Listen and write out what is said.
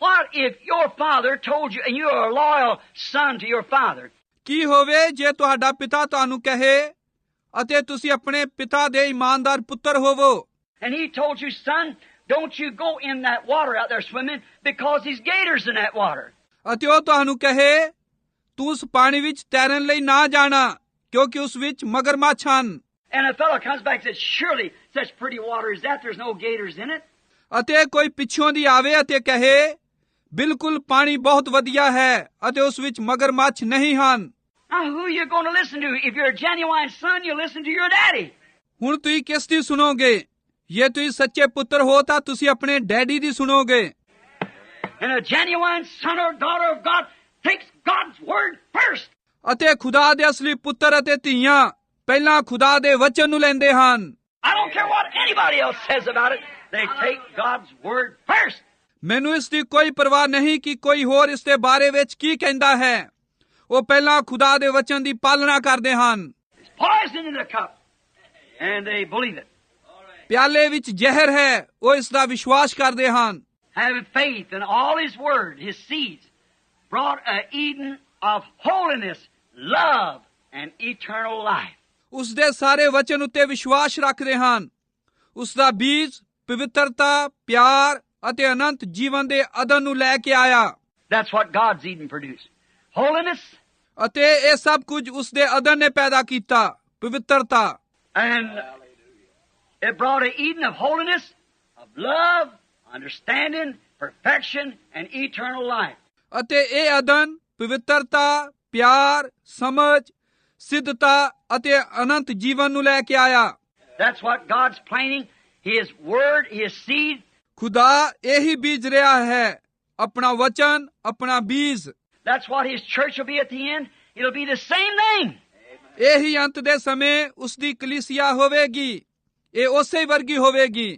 What if your father told you, and you are a loyal son to your father, ਕੀ ਹੋਵੇ ਜੇ ਤੁਹਾਡਾ ਪਿਤਾ ਤੁਹਾਨੂੰ ਕਹੇ ਅਤੇ ਤੁਸੀਂ ਆਪਣੇ ਪਿਤਾ ਦੇ ਇਮਾਨਦਾਰ ਪੁੱਤਰ ਹੋਵੋ and he told you, son, don't you go in that water out there swimming because there's gators in that water. ਅਤੇ ਉਹ ਤੁਹਾਨੂੰ ਕਹੇ ਤੂੰ ਉਸ ਪਾਣੀ ਵਿੱਚ ਤੈਰਨ ਲਈ ਨਾ ਜਾਣਾ ਕਿਉਂਕਿ ਉਸ ਵਿੱਚ ਮਗਰਮੱਛ ਹਨ And a fellow comes back and says, surely such pretty water as that, there's no gators in it. ਅਤੇ ਕੋਈ ਪਿੱਛੋਂ ਦੀ ਆਵੇ ਅਤੇ ਕਹੇ ਬਿਲਕੁਲ ਪਾਣੀ ਬਹੁਤ ਵਧੀਆ ਹੈ ਅਤੇ ਉਸ ਵਿੱਚ ਮਗਰਮੱਛ ਨਹੀਂ ਹਨ Now, who are you going to listen to? If you're a genuine son, you listen to your daddy. ਹੁਣ ਤੁਸੀਂ ਕਿਸ ਦੀ ਸੁਣੋਗੇ ਜੇ ਤੁਸੀਂ ਸੱਚੇ ਪੁੱਤਰ ਹੋ ਤਾਂ ਤੁਸੀਂ ਆਪਣੇ ਡੈਡੀ ਦੀ ਸੁਣੋਗੇ And a genuine son or daughter of God takes God's word first. ਅਤੇ ਖੁਦਾ ਦੇ ਅਸਲੀ ਪੁੱਤਰ ਅਤੇ ਧੀਆਂ ਪਹਿਲਾਂ ਖੁਦਾ ਦੇ ਵਚਨ ਨੂੰ ਲੈਂਦੇ ਹਨ I don't care what anybody else says about it. They take God's word first. ਮੈਨੂੰ ਇਸ ਦੀ ਕੋਈ ਪਰਵਾਹ ਨਹੀਂ ਕਿ ਕੋਈ ਹੋਰ ਇਸ ਦੇ ਬਾਰੇ ਵਿੱਚ ਕੀ ਕਹਿੰਦਾ ਹੈ ਉਹ ਪਹਿਲਾਂ ਖੁਦਾ ਦੇ ਵਚਨ ਦੀ ਪਾਲਣਾ ਕਰਦੇ ਹਨ. ਪਿਆਲੇ ਵਿੱਚ ਜ਼ਹਿਰ ਹੈ ਉਹ ਇਸ ਦਾ ਵਿਸ਼ਵਾਸ ਕਰਦੇ ਹਨ Having faith in all His word, His seeds, brought a Eden of holiness, love, and eternal life. ਉਸ ਦੇ ਸਾਰੇ ਵਚਨ ਉੱਤੇ ਵਿਸ਼ਵਾਸ ਰੱਖਦੇ ਹਨ ਉਸ ਦਾ ਬੀਜ ਪਵਿੱਤਰਤਾ ਪਿਆਰ ਅਤੇ ਅਨੰਤ ਜੀਵਨ ਦੇ ਅਦਨ ਨੂੰ ਲੈ ਕੇ ਆਇਆ That's what God's Eden produced. Holiness ਅਤੇ ਇਹ ਸਭ ਕੁਝ ਉਸ ਦੇ ਅਦਨ ਨੇ ਪੈਦਾ ਕੀਤਾ ਪਵਿੱਤਰਤਾ and it brought an Eden of holiness, of love, understanding, perfection, and eternal life. ਅਤੇ ਇਹ ਅਦਨ ਪਵਿੱਤਰਤਾ ਪਿਆਰ ਸਮਝ ਸਿੱਧਤਾ ਅਤੇ ਅਨੰਤ ਜੀਵਨ ਨੂੰ ਲੈ ਕੇ ਆਇਆ That's what God's planting, His word, His seed. ਖੁਦਾ ਇਹੀ ਬੀਜ ਰਿਹਾ ਹੈ ਆਪਣਾ ਵਚਨ ਆਪਣਾ ਬੀਜ That's what His church will be at the end. It'll be the same thing. ਇਹੀ ਅੰਤ ਦੇ ਸਮੇਂ ਉਸ ਦੀ ਕਲੀਸਿਆ ਹੋਵੇਗੀ ਇਹ ਉਸੇ ਵਰਗੀ ਹੋਵੇਗੀ